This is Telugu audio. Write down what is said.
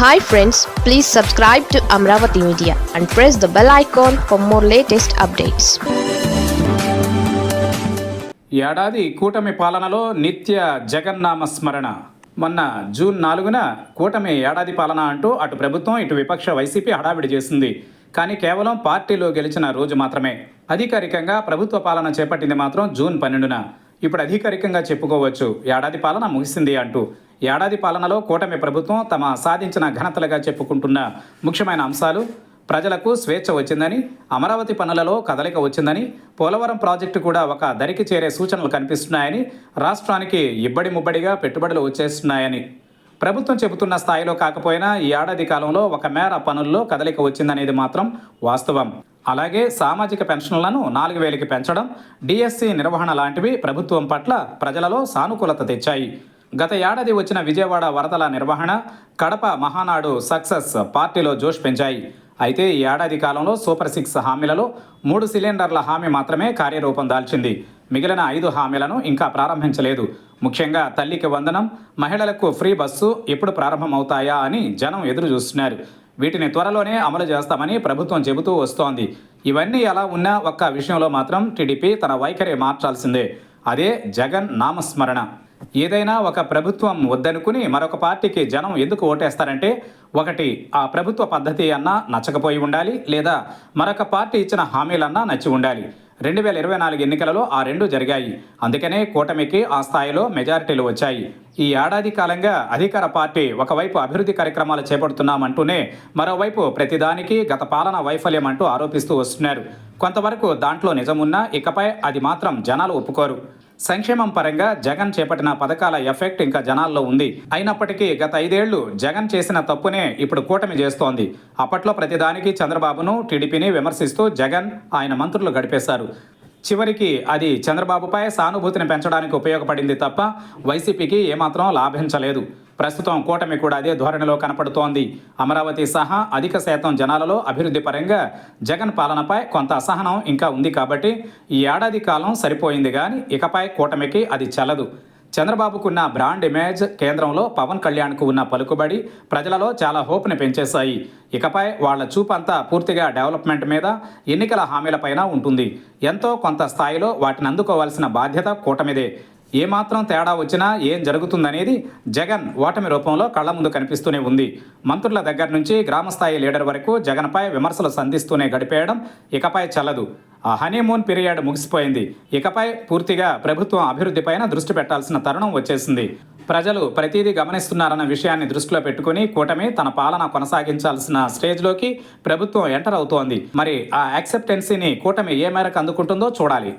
Hi friends please subscribe to Amaravati media and press the bell icon for more latest updates ఏడాది కూటమి పాలనలో నిత్య జగన్నామ స్మరణ. మొన్న జూన్ నాలుగున కూటమి ఏడాది పాలన అంటూ అటు ప్రభుత్వం ఇటు విపక్ష వైసీపీ హడావిడి చేసింది. కానీ కేవలం పార్టీలో గెలిచిన రోజు మాత్రమే. అధికారికంగా ప్రభుత్వ పాలన చేపట్టింది మాత్రం జూన్ పన్నెండున. ఇప్పుడు అధికారికంగా చెప్పుకోవచ్చు ఏడాది పాలన ముగిసింది అంటూ. ఏడాది పాలనలో కూటమి ప్రభుత్వం తమ సాధించిన ఘనతలుగా చెప్పుకుంటున్న ముఖ్యమైన అంశాలు ప్రజలకు స్వేచ్ఛ వచ్చిందని అమరావతి పనులలో కదలిక వచ్చిందని పోలవరం ప్రాజెక్టు కూడా ఒక దరికి చేరే సూచనలు కనిపిస్తున్నాయని రాష్ట్రానికి ఇబ్బడి ముబ్బడిగా పెట్టుబడులు వచ్చేస్తున్నాయని. ప్రభుత్వం చెబుతున్న స్థాయిలో కాకపోయినా ఈ ఏడాది కాలంలో ఒక మేర పనుల్లో కదలిక వచ్చిందనేది మాత్రం వాస్తవం. అలాగే సామాజిక పెన్షన్లను నాలుగు వేలకి పెంచడం డిఎస్సి నిర్వహణ లాంటివి ప్రభుత్వం పట్ల ప్రజలలో సానుకూలత తెచ్చాయి. గత ఏడాది వచ్చిన విజయవాడ వరదల నిర్వహణ కడప మహానాడు సక్సెస్ పార్టీలో జోష్ పెంచాయి. అయితే ఈ ఏడాది కాలంలో సూపర్ సిక్స్ హామీలలో మూడు సిలిండర్ల హామీ మాత్రమే కార్యరూపం దాల్చింది. మిగిలిన ఐదు హామీలను ఇంకా ప్రారంభించలేదు. ముఖ్యంగా తల్లికి వందనం మహిళలకు ఫ్రీ బస్సు ఎప్పుడు ప్రారంభమవుతాయా అని జనం ఎదురు చూస్తున్నారు. వీటిని త్వరలోనే అమలు చేస్తామని ప్రభుత్వం చెబుతూ వస్తోంది. ఇవన్నీ ఎలా ఉన్నా ఒక్క విషయంలో మాత్రం టీడీపీ తన వైఖరి మార్చాల్సిందే. అదే జగన్ నామస్మరణ. ఏదైనా ఒక ప్రభుత్వం వద్దనుకుని మరొక పార్టీకి జనం ఎందుకు ఓటేస్తారంటే ఒకటి ఆ ప్రభుత్వ పద్ధతి అన్నా నచ్చకపోయి ఉండాలి లేదా మరొక పార్టీ ఇచ్చిన హామీలన్నా నచ్చి ఉండాలి. రెండు వేల ఇరవై నాలుగు ఎన్నికలలో ఆ రెండు జరిగాయి. అందుకనే కూటమికి ఆ స్థాయిలో మెజారిటీలు వచ్చాయి. ఈ ఏడాది కాలంగా అధికార పార్టీ ఒకవైపు అభివృద్ధి కార్యక్రమాలు చేపడుతున్నామంటూనే మరోవైపు ప్రతిదానికి గత పాలన వైఫల్యం అంటూ ఆరోపిస్తూ వస్తున్నారు. కొంతవరకు దాంట్లో నిజమున్నా ఇకపై అది మాత్రం జనాలు ఒప్పుకోరు. సంక్షేమం పరంగా జగన్ చేపట్టిన పథకాల ఎఫెక్ట్ ఇంకా జనాల్లో ఉంది. అయినప్పటికీ గత ఐదేళ్ళు జగన్ చేసిన తప్పునే ఇప్పుడు కూటమి చేస్తోంది. అప్పట్లో ప్రతిదానికి చంద్రబాబును టీడీపీని విమర్శిస్తూ జగన్ ఆయన మంత్రులు గడిపేశారు. చివరికి అది చంద్రబాబుపై సానుభూతిని పెంచడానికి ఉపయోగపడింది తప్ప వైసీపీకి ఏమాత్రం లాభించలేదు. ప్రస్తుతం కూటమి కూడా అదే ధోరణిలో కనపడుతోంది. అమరావతి సహా అధిక శాతం జనాలలో అభివృద్ధి పరంగా జగన్ పాలనపై కొంత అసహనం ఇంకా ఉంది కాబట్టి ఈ ఏడాది కాలం సరిపోయింది కానీ ఇకపై కూటమికి అది చల్లదు. చంద్రబాబుకున్న బ్రాండ్ ఇమేజ్ కేంద్రంలో పవన్ కళ్యాణ్కు ఉన్న పలుకుబడి ప్రజలలో చాలా హోప్ని పెంచేశాయి. ఇకపై వాళ్ళ చూపంతా పూర్తిగా డెవలప్మెంట్ మీద ఎన్నికల హామీలపైన ఉంటుంది. ఎంతో కొంత స్థాయిలో వాటిని అందుకోవాల్సిన బాధ్యత కూటమిదే. ఏమాత్రం తేడా వచ్చినా ఏం జరుగుతుందనేది జగన్ ఓటమి రూపంలో కళ్ళ ముందు కనిపిస్తూనే ఉంది. మంత్రుల దగ్గర నుంచి గ్రామస్థాయి లీడర్ వరకు జగన్పై విమర్శలు సంధిస్తూనే గడిపేయడం ఇకపై చల్లదు. ఆ హనీమూన్ పీరియడ్ ముగిసిపోయింది. ఇకపై పూర్తిగా ప్రభుత్వం అభివృద్ధిపైన దృష్టి పెట్టాల్సిన తరుణం వచ్చేసింది. ప్రజలు ప్రతిదీ గమనిస్తున్నారన్న విషయాన్ని దృష్టిలో పెట్టుకుని కూటమి తన పాలన కొనసాగించాల్సిన స్టేజ్లోకి ప్రభుత్వం ఎంటర్ అవుతోంది. మరి ఆ యాక్సెప్టెన్సీని కూటమి ఏ మేరకు అందుకుంటుందో చూడాలి.